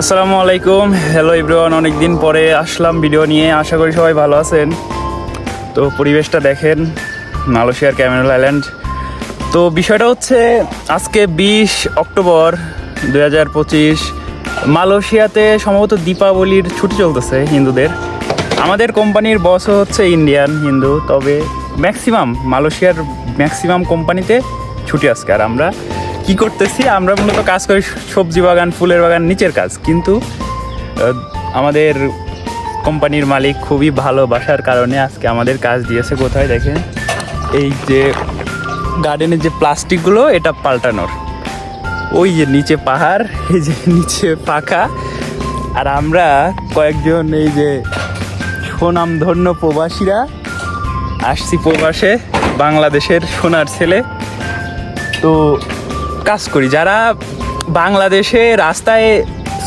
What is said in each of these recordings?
আসসালামু আলাইকুম। হ্যালো ইব্রান অনেক দিন পরে আসলাম ভিডিও নিয়ে। আশা করি সবাই ভালো আছেন। তো পরিবেশটা দেখেন, মালয়েশিয়ার ক্যামেরন আইল্যান্ড তো বিষয়টা হচ্ছে, আজকে বিশ অক্টোবর দুই হাজার পঁচিশ, মালয়েশিয়াতে সম্ভবত দীপাবলির ছুটি চলতেছে হিন্দুদের। আমাদের কোম্পানির বসও হচ্ছে ইন্ডিয়ান হিন্দু, তবে ম্যাক্সিমাম মালয়েশিয়ার ম্যাক্সিমাম কোম্পানিতে ছুটি আজকে আর আমরা। কি করতেছি? আমরা মূলত কাজ করি সবজি বাগান, ফুলের বাগান, নিচের কাজ। কিন্তু আমাদের কোম্পানির মালিক খুবই ভালোবাসার কারণে আজকে আমাদের কাজ দিয়েছে কোথায় দেখেন? এই যে গার্ডেনের যে প্লাস্টিকগুলো এটা পাল্টানোর। ওই যে নিচে পাহাড়, এই যে নিচে পাখা। আর আমরা কয়েকজন এই যে সুনামধন্য প্রবাসীরা আসছি প্রবাসে, বাংলাদেশের সোনার ছেলে। তো কাজ করি। যারা বাংলাদেশে রাস্তায়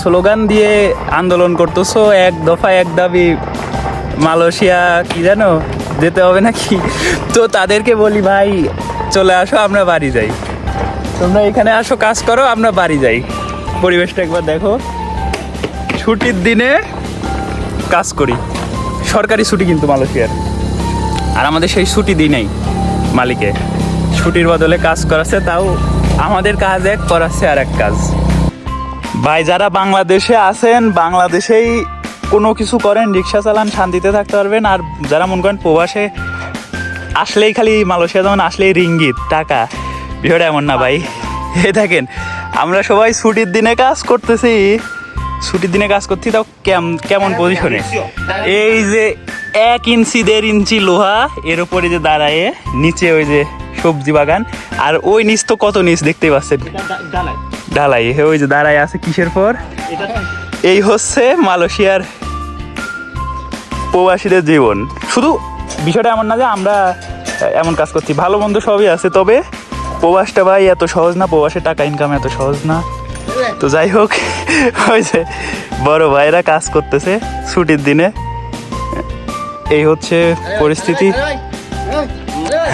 স্লোগান দিয়ে আন্দোলন করতেছো, এক দফা এক দাবি মালয়েশিয়া কি জানো, যেতে হবে নাকি? তো তাদেরকে বলি, ভাই, চলে আসো, আমরা বাড়ি যাই। তোমরা এখানে আসো, কাজ করো, আমরা বাড়ি যাই। পরিবেশটা একবার দেখো। ছুটির দিনে কাজ করি। সরকারি ছুটি কিন্তু মালয়েশিয়ার। আর আমাদের সেই ছুটি দিই নাই মালিকে ছুটির বদলে কাজ করাচ্ছে তাও আমাদের কাজ এক করাচ্ছে আর এক কাজ। ভাই, যারা বাংলাদেশে আছেন, বাংলাদেশেই কোনো কিছু করেন, রিক্সা চালান, শান্তিতে থাকতে পারবেন। আর যারা মনে করেন প্রবাসে আসলেই খালি মালয়েশিয়া যেমন আসলেই রিঙ্গিত, টাকা। বিষয়টা এমন না ভাই। এ দেখেন, আমরা সবাই ছুটির দিনে কাজ করতেছি। ছুটির দিনে কাজ করছি, তাও কেম- কেমন পজিশনে এই যে এক ইঞ্চি, দেড় ইঞ্চি লোহা, এর উপরে যে দাঁড়ায়, নিচে ওই যে সবজি বাগান। আর ওই নিচ তো কত নিচ দেখতেই পাচ্ছেন? ঢালাই ওই যে দাঁড়াই আছে কিসের পর? এই হচ্ছে মালয়েশিয়ার প্রবাসীদের জীবন। শুধু বিষয়টা এমন না যে আমরা এমন কাজ করছি। ভালো মন্দ সবই আছে তবে প্রবাসটা ভাই এত সহজ না প্রবাসে টাকা ইনকাম এত সহজ না। তো যাই হোক ওই যে বড় ভাইরা কাজ করতেছে ছুটির দিনে। এই হচ্ছে পরিস্থিতি।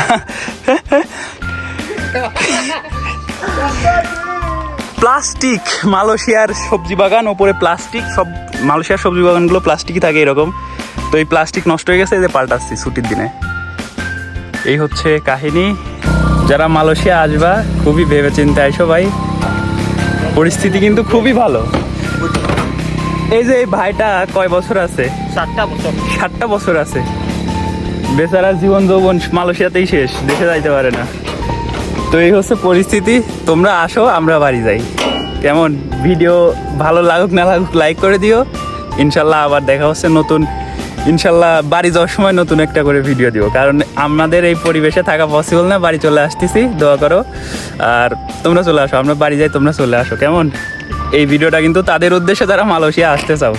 প্লাস্টিক মালয়েশিয়ার সবজি বাগান ওপরে প্লাস্টিক সব মালয়েশিয়ার সবজি বাগানগুলো প্লাস্টিকই থাকে এরকম। তো এই প্লাস্টিক নষ্ট হয়ে গেছে এই যে পাল্টাচ্ছি ছুটির দিনে। এই হচ্ছে কাহিনী। যারা মালয়েশিয়া আসবা খুবই ভেবে চিন্তে আইসো ভাই। পরিস্থিতি কিন্তু খুবই ভালো। এই যে এই ভাইটা কয় বছর আছে? সাতটা বছর। ষাটটা বছর আছে। বেচারা জীবন যৌবন মালয়েশিয়াতেই শেষ, দেশে যাইতে পারে না। তো এই হচ্ছে পরিস্থিতি, তোমরা আসো, আমরা বাড়ি যাই। কেমন? ভিডিও ভালো লাগুক, না লাগুক লাইক করে দিও। ইনশাল্লাহ আবার দেখা হচ্ছে নতুন, ইনশাল্লাহ বাড়ি যাওয়ার সময় নতুন একটা করে ভিডিও দিব। কারণ আমাদের এই পরিবেশে থাকা পসিবল না, বাড়ি চলে আসতেছি, দোয়া করো। আর তোমরা চলে আসো, আমরা বাড়ি যাই, তোমরা চলে আসো, কেমন? এই ভিডিওটা কিন্তু তাদের উদ্দেশ্যে তারা মালয়েশিয়া আসতে চাও।